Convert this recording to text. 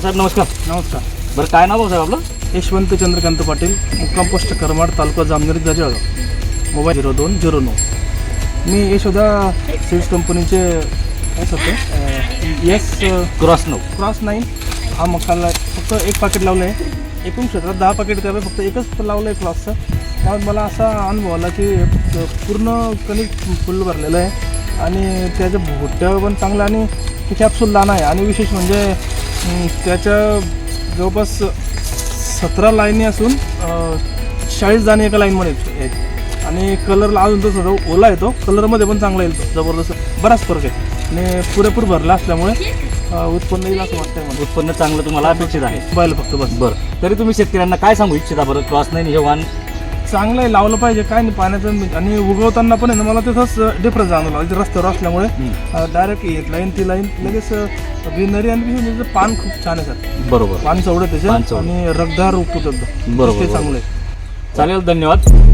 भाऊसाहेब नमस्कार. नमस्कार. बरं काय नाव भाऊसाहेब आपलं? यशवंत चंद्रकांत पाटील मुक्काम पोस्ट करमाड तालुका जामनेर जिल्हा जळगाव. मोबाईल झिरो दोन झिरो नऊ. मी यशोदा सीड्स कंपनीचे काय सांगतो येस क्रॉस नऊ. क्रॉस नाईन हा मसाला फक्त एक पाकिट लावलं आहे. एकूण क्षेत्रात दहा पाकिट करावे फक्त एकच लावलं आहे क्रॉसचं त्यामुळे मला असा अनुभव आला की पूर्ण कणिक फुल भरलेलं आहे. आणि त्याच्या भुट्ट्या पण चांगलं आणि ते कॅप्सूल लहान आहे. आणि विशेष म्हणजे त्याच्या जवळपास सतरा लाईनी असून चाळीस दाणे एका लाईनमध्ये आहेत. आणि कलरला अजून तो थोडा ओला येतो. कलरमध्ये पण चांगला येईल तो. जबरदस्त. बराच फरक आहे. आणि पुरेपूर भरला असल्यामुळे उत्पन्न येईल असं वाटतंय मला. उत्पन्न चांगलं तुम्हाला अपेक्षित आहे. पाहिलं फक्त बस. बरं. तरी तुम्ही शेतकऱ्यांना काय सांगू इच्छिता बरं? क्रॉस नाईन हे वाण चांगलं आहे. लावलं पाहिजे. काय नाही पाण्याचं आणि उगवताना पण आहे ना मला तिथंच डिफरन्स जाणवला. रस्त्यावर असल्यामुळे डायरेक्ट येत लाईन ती लाईन लगेच ग्रीनरी आणि विशेष म्हणजे पान खूप छान आहे सर. बरोबर. पान चवडं पान त्याचे चवडं. आणि रगदार एकदम बरोबर, ते बरोबर. चांगलं. आहे चालेल धन्यवाद.